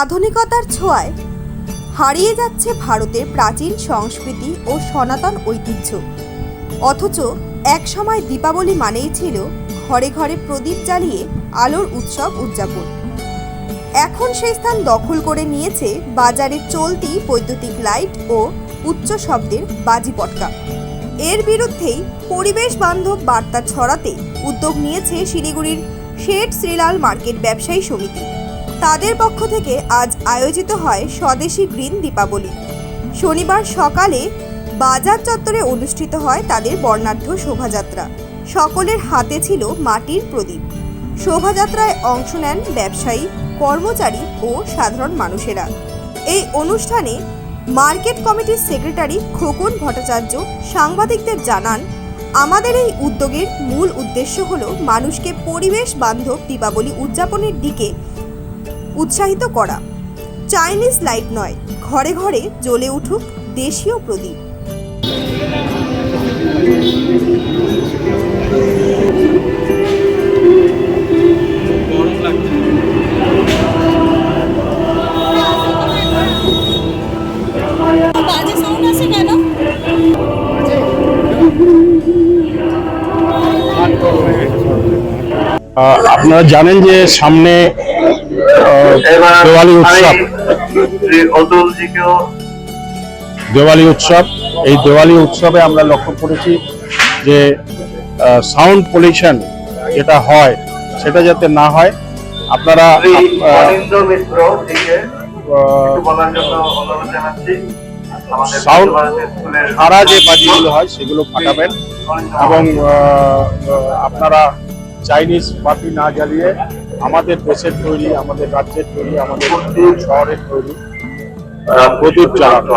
আধুনিকতার ছোঁয়ায় হারিয়ে যাচ্ছে ভারতের প্রাচীন সংস্কৃতি ও সনাতন ঐতিহ্য। অথচ একসময় দীপাবলি মানেই ছিল ঘরে ঘরে প্রদীপ জ্বালিয়ে আলোর উৎসব উদযাপন। এখন সেই স্থান দখল করে নিয়েছে বাজারে চলতি বৈদ্যুতিক লাইট ও উচ্চ শব্দের বাজি পটকা। এর বিরুদ্ধেই পরিবেশ বান্ধব বার্তা ছড়াতে উদ্যোগ নিয়েছে শিলিগুড়ির শেঠ শ্রীলাল মার্কেট ব্যবসায়ী সমিতি। তাদের পক্ষ থেকে আজ আয়োজিত হয় স্বদেশী গ্রিন দীপাবলি। শনিবার সকালে বাজার চত্বরে অনুষ্ঠিত হয় তাদের বর্ণাঢ্য শোভাযাত্রা। সকলের হাতে ছিল মাটির প্রদীপ। শোভাযাত্রায় অংশ নেন ব্যবসায়ী, কর্মচারী ও সাধারণ মানুষেরা। এই অনুষ্ঠানে মার্কেট কমিটির সেক্রেটারি খোকন ভট্টাচার্য সাংবাদিকদের জানান, আমাদের এই উদ্যোগের মূল উদ্দেশ্য হলো মানুষকে পরিবেশ বান্ধব দীপাবলি উদযাপনের দিকে উৎসাহিত করা। চাইনিজ লাইট নয় ঘরে ঘরে জ্বলে উঠুক দেশীয় প্রদীপ। আপনারা জানেন যে সামনে দেওয়ালি উৎসব। দেওয়ালি উৎসব এই দেওয়ালি উৎসবে আমরা লক্ষ্য করেছি যে সাউন্ড পলিউশন যেটা হয় সেটা যাতে না হয় আপনারা স্কুলের সারা যে বাজিগুলো হয় সেগুলো ফাটাবেন এবং আপনারা চাইনিজ বাতি না জ্বালিয়ে আমাদের দেশের তৈরি আমাদের রাজ্যের তৈরি আমাদের শহরের তৈরি প্রচুর জ্বালানো